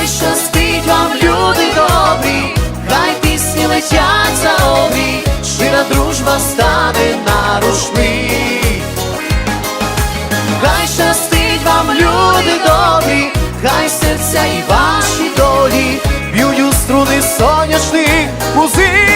хай щастить вам, люди добрі, хай пісні летять за обі, щира дружба стане на рушми. Хай щастить вам, люди добрі, хай серця і ваші долі, б'ють у струни сонячних музик.